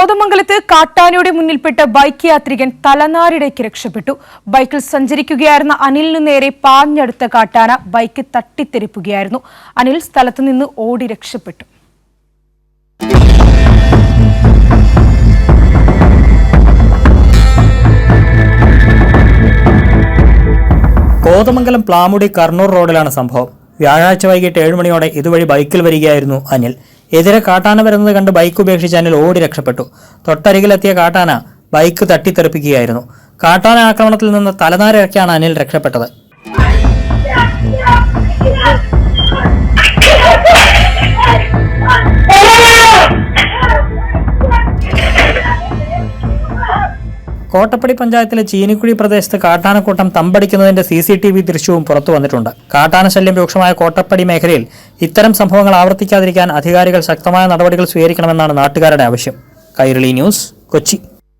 കോതമംഗലത്ത് കാട്ടാനയുടെ മുന്നിൽപ്പെട്ട് ബൈക്ക് യാത്രികൻ തലനാരിടയ്ക്ക് രക്ഷപ്പെട്ടു. ബൈക്കിൽ സഞ്ചരിക്കുകയായിരുന്ന അനിലിനു നേരെ പാഞ്ഞടുത്ത കാട്ടാന ബൈക്ക് തട്ടിത്തെറിപ്പുകയായിരുന്നു. അനിൽ സ്ഥലത്തു നിന്ന് ഓടി രക്ഷപ്പെട്ടു. കോതമംഗലം പ്ലാമുടി കർണൂർ റോഡിലാണ് സംഭവം. വ്യാഴാഴ്ച വൈകിട്ട് ഏഴ് മണിയോടെ ഇതുവഴി ബൈക്കിൽ വരികയായിരുന്നു അനിൽ. എതിരെ കാട്ടാന വരുന്നത് കണ്ട് ബൈക്ക് ഉപേക്ഷിച്ച് അനിൽ ഓടി രക്ഷപ്പെട്ടു. തൊട്ടരികിലെത്തിയ കാട്ടാന ബൈക്ക് തട്ടിത്തെറിപ്പിക്കുകയായിരുന്നു. കാട്ടാന ആക്രമണത്തിൽ നിന്ന് തലനാരിഴക്കാണ് അനിൽ രക്ഷപ്പെട്ടത്. കോട്ടപ്പടി പഞ്ചായത്തിലെ ചീനിക്കുഴി പ്രദേശത്ത് കാട്ടാനക്കൂട്ടം തമ്പടിക്കുന്നതിന്റെ സി സി ടി വി ദൃശ്യവും പുറത്തു വന്നിട്ടുണ്ട്. കാട്ടാന ശല്യം രൂക്ഷമായ കോട്ടപ്പടി മേഖലയിൽ ഇത്തരം സംഭവങ്ങൾ ആവർത്തിക്കാതിരിക്കാൻ അധികാരികൾ ശക്തമായ നടപടികൾ സ്വീകരിക്കണമെന്നാണ് നാട്ടുകാരുടെ ആവശ്യം. കൈരളി ന്യൂസ് കൊച്ചി.